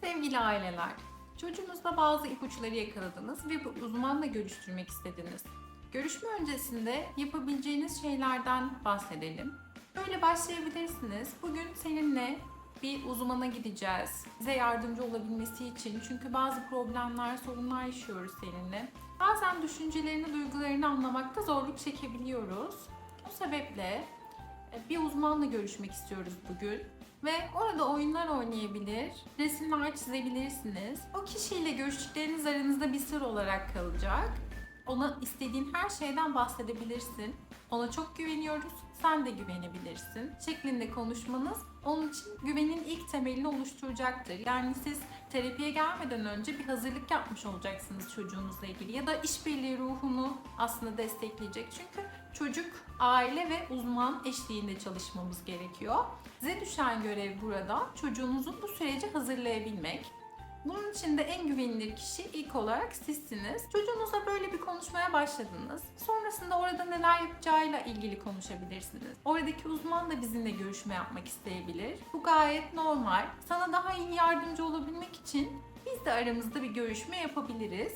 Sevgili aileler, çocuğunuzda bazı ipuçları yakaladınız ve bu uzmanla görüştürmek istediniz. Görüşme öncesinde yapabileceğiniz şeylerden bahsedelim. Böyle başlayabilirsiniz. Bugün seninle bir uzmana gideceğiz. Bize yardımcı olabilmesi için. Çünkü bazı problemler, sorunlar yaşıyoruz seninle. Bazen düşüncelerini, duygularını anlamakta zorluk çekebiliyoruz. Bu sebeple e, bir uzmanla görüşmek istiyoruz bugün. Ve orada oyunlar oynayabilir, resimler çizebilirsiniz. O kişiyle görüştükleriniz aranızda bir sır olarak kalacak. Ona istediğin her şeyden bahsedebilirsin. Ona çok güveniyoruz, sen de güvenebilirsin. Şeklinde konuşmanız onun için güvenin ilk temelini oluşturacaktır. Yani siz terapiye gelmeden önce bir hazırlık yapmış olacaksınız çocuğunuzla ilgili ya da işbirliği ruhunu aslında destekleyecek. Çünkü çocuk, aile ve uzman eşliğinde çalışmamız gerekiyor. Size düşen görev burada çocuğunuzu bu sürece hazırlayabilmek. Bunun için de en güvenilir kişi ilk olarak sizsiniz. Çocuğunuzla böyle bir konuşmaya başladınız. Sonrasında orada neler yapacağıyla ilgili konuşabilirsiniz. Oradaki uzman da bizimle görüşme yapmak isteyebilir. Bu gayet normal. Sana daha iyi yardımcı olabilmek için biz de aramızda bir görüşme yapabiliriz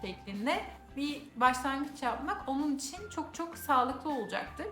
şeklinde bir başlangıç yapmak onun için çok çok sağlıklı olacaktır.